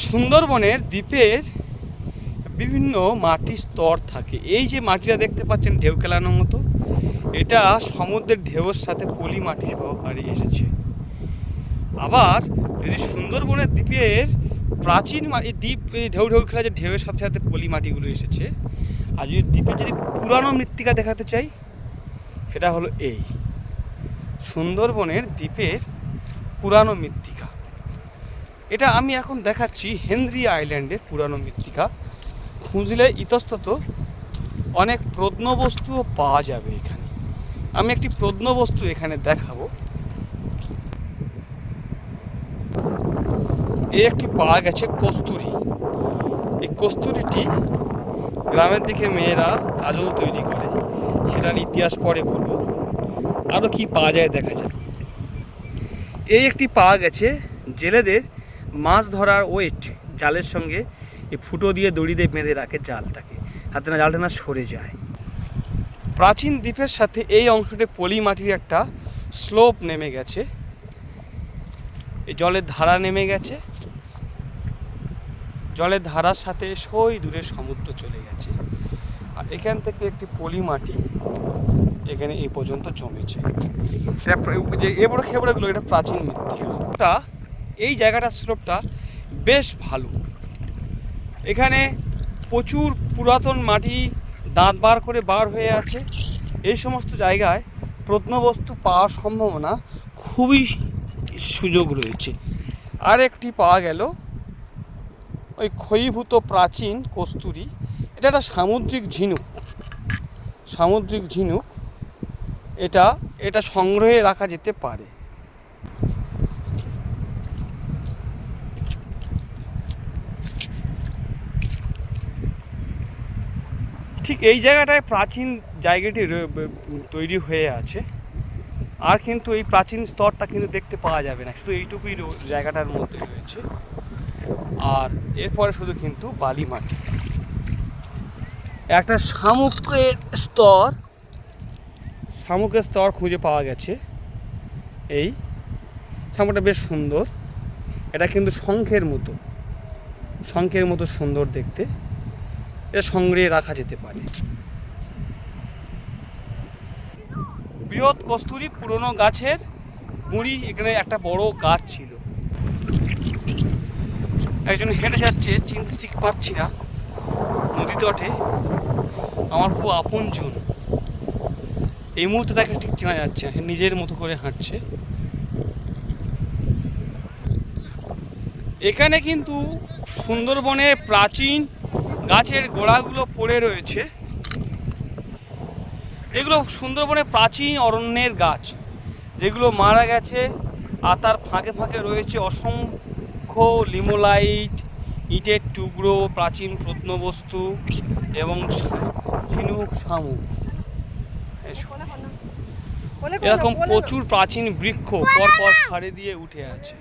সুন্দরবনের দ্বীপের বিভিন্ন মাটির স্তর থাকে। এই যে মাটিটা দেখতে পাচ্ছেন ঢেউ খেলানোর মতো, এটা সমুদ্রের ঢেউয়ের সাথে পলি মাটি সহকারে এসেছে। আবার যদি সুন্দরবনের দ্বীপের প্রাচীন এই দ্বীপ ঢেউ ঢেউ খেলা যে ঢেউয়ের সাথে সাথে পলি মাটিগুলো এসেছে, আর যদি দ্বীপে যদি পুরানো মৃত্তিকা দেখাতে চাই, সেটা হলো এই। সুন্দরবনের দ্বীপের পুরানো মৃত্তিকা। এটা আমি এখন দেখাচ্ছি হেনরি আইল্যান্ডের পুরানো মৃত্তিকা। খুঁজলে ইতস্তত অনেক প্রত্নবস্তুও পাওয়া যাবে এখানে। আমি একটি প্রত্নবস্তু এখানে দেখাবো। এই একটি পাওয়া গেছে কস্তুরি। এই কস্তুরিটি গ্রামের দিকে মেয়েরা কাজল তৈরি করে, সেটার ইতিহাস পরে বলব। আরও কি পাওয়া যায় দেখা যায় এই একটি পাওয়া গেছে জেলেদের মাছ ধরার ওয়েট জালের সঙ্গে এই ফুটো দিয়ে দড়ি দিয়ে বেঁধে রাখে জালটাকে হাতে না জালটা না সরে যায়। প্রাচীন দ্বীপের সাথে এই অংশটি পলি মাটির একটা স্লোপ নেমে গেছে। এই জলের ধারা নেমে গেছে। জলের ধারার সাথে সই দূরে সমুদ্র চলে গেছে। আর এখান থেকে একটি পলি মাটি এখানে এই পর্যন্ত জমেছে। এটা এবড়ো খেবড়োগুলো, এটা প্রাচীন মৃত্তিকা। এই জায়গাটার স্লোপটা বেশ ভালো। এখানে প্রচুর পুরাতন মাটি দাঁত বার করে বার হয়ে আছে। এই সমস্ত জায়গায় প্রত্নবস্তু পাওয়ার সম্ভাবনা খুবই সুযোগ রয়েছে। আর একটি পাওয়া গেল ওই ক্ষয়ীভূত প্রাচীন কস্তুরি। এটা একটা সামুদ্রিক ঝিনুক। সামুদ্রিক ঝিনুক। এটা এটা সংগ্রহে রাখা যেতে পারে। ঠিক এই জায়গাটায় প্রাচীন জায়গাটি তৈরি হয়ে আছে। আর কিন্তু এই প্রাচীন স্তরটা কিন্তু দেখতে পাওয়া যাবে না, শুধু এইটুকুই জায়গাটার মধ্যে রয়েছে। আর এরপরে শুধু কিন্তু বালি মাটি একটা শামুকের স্তর শামুকের স্তর খুঁজে পাওয়া গেছে, এই শামুকটা বেশ সুন্দর। এটা কিন্তু শঙ্খের মতো শঙ্খের মতো সুন্দর দেখতে। এটা সংগ্রহে রাখা যেতে পারে। বৃহৎ কস্তুরি পুরনো গাছের গুঁড়ি এখানে একটা বড় গাছ ছিল। একজন হেঁটে যাচ্ছে, চিনতে ঠিক পারছি না। নদী তটে। আমার খুব আপনজন। এই মুহূর্তে তাকে ঠিক চেনা যাচ্ছে নিজের মতো করে হাঁটছে। এখানে কিন্তু সুন্দরবনে প্রাচীন গাছের গোড়াগুলো পড়ে রয়েছে। এগুলো সুন্দরবনে প্রাচীন অরণ্যের গাছ। যেগুলো মারা গেছে আর তার ফাঁকে ফাঁকে রয়েছে অসংখ্য লিমোলাইট, ইটের টুকরো, প্রাচীন প্রত্নবস্তু এবং ঝিনুক শামুক। এরকম প্রচুর প্রাচীন বৃক্ষ পরপর সারি দিয়ে উঠে আছে।